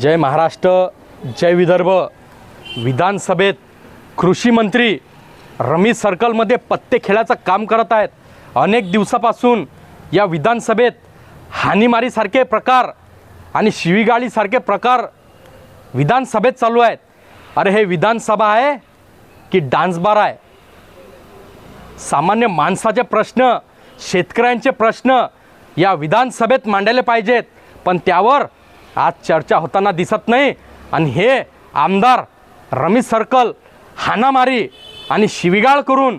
जय महाराष्ट्र जय विदर्भ. विधानसभेत कृषी मंत्री सर्कलमध्ये पत्ते खेळाचं काम करत आहेत. अनेक दिवसापासून या विधानसभेत हानीमारीसारखे प्रकार आणि शिवीगाळीसारखे प्रकार विधानसभेत चालू आहेत. अरे हे विधानसभा आहे की डान्स बार आहे? सामान्य माणसाचे प्रश्न शेतकऱ्यांचे प्रश्न या विधानसभेत मांडले पाहिजेत. पण त्यावर आज चर्चा होताना दिसत नाही. आणि हे आमदार रमेश सर्कल हाणामारी आणि शिविगाळ करून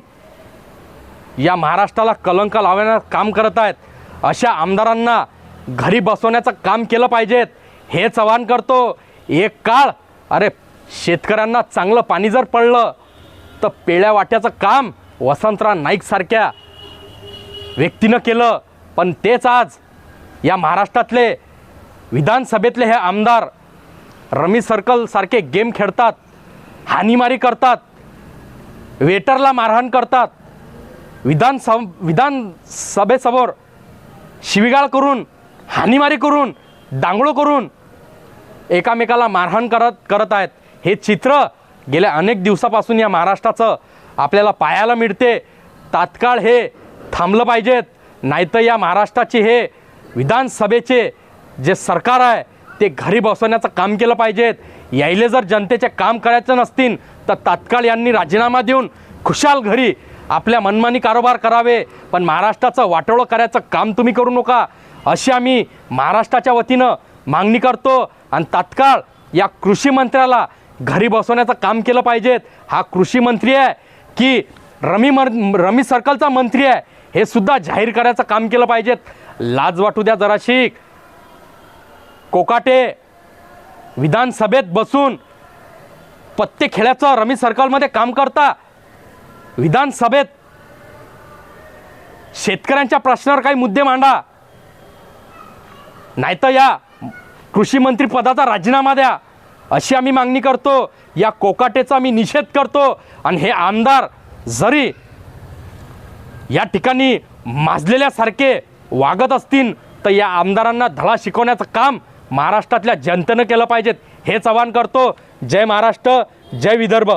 या महाराष्ट्राला कलंक लावण्याचं काम करत आहेत. अशा आमदारांना घरी बसवण्याचं काम केलं पाहिजेत हे चव्हाण करतो. एक काळ अरे शेतकऱ्यांना चांगलं पाणी जर पडलं तर पेळ्या वाट्याचं काम वसंतराव नाईकसारख्या व्यक्तीनं केलं. पण तेच आज या महाराष्ट्रातले विधानसभेतले हे आमदार रमी सर्कलसारखे गेम खेळतात हानीमारी करतात वेटरला मारहाण करतात विधानसभ विधानसभेसमोर शिवीगाळ करून हानीमारी करून डांगळो करून एकामेकाला मारहाण करत करत आहेत. हे चित्र गेल्या अनेक दिवसापासून या महाराष्ट्राचं आपल्याला पाहायला मिळते. तात्काळ हे थांबलं पाहिजेत. नाहीतर या महाराष्ट्राचे हे विधानसभेचे जे सरकार आहे ते घरी बसवण्याचं काम केलं पाहिजेत. यायले जर जनतेचे काम करायचं नसतील तर तात्काळ यांनी राजीनामा देऊन खुशाल घरी आपल्या मनमानी कारोबार करावे. पण महाराष्ट्राचं वाटोळं करायचं काम तुम्ही करू नका. अशी आम्ही महाराष्ट्राच्या वतीनं मागणी करतो आणि तात्काळ या कृषी मंत्र्याला घरी बसवण्याचं काम केलं पाहिजेत. हा कृषी मंत्री आहे की रमी मर रमी सर्कलचा मंत्री आहे हे सुद्धा जाहीर करायचं काम केलं पाहिजेत. लाज वाटू द्या जराशी. कोकाटे विधानसभेत बसून पत्ते खेळाचं रमी सर्कलमध्ये काम करता विधानसभेत शेतकऱ्यांच्या प्रश्नावर काही मुद्दे मांडा. नाहीतर या कृषी मंत्री पदाचा राजीनामा द्या. अशी आम्ही मागणी करतो. या कोकाटेचा मी निषेध करतो. आणि हे आमदार जरी या ठिकाणी माजलेल्यासारखे वागत असतील तर या आमदारांना धडा शिकवण्याचं काम महाराष्ट्रातल्या जनतेनं केलं पाहिजेत. हे आवाहन करतो. जय महाराष्ट्र जय विदर्भ.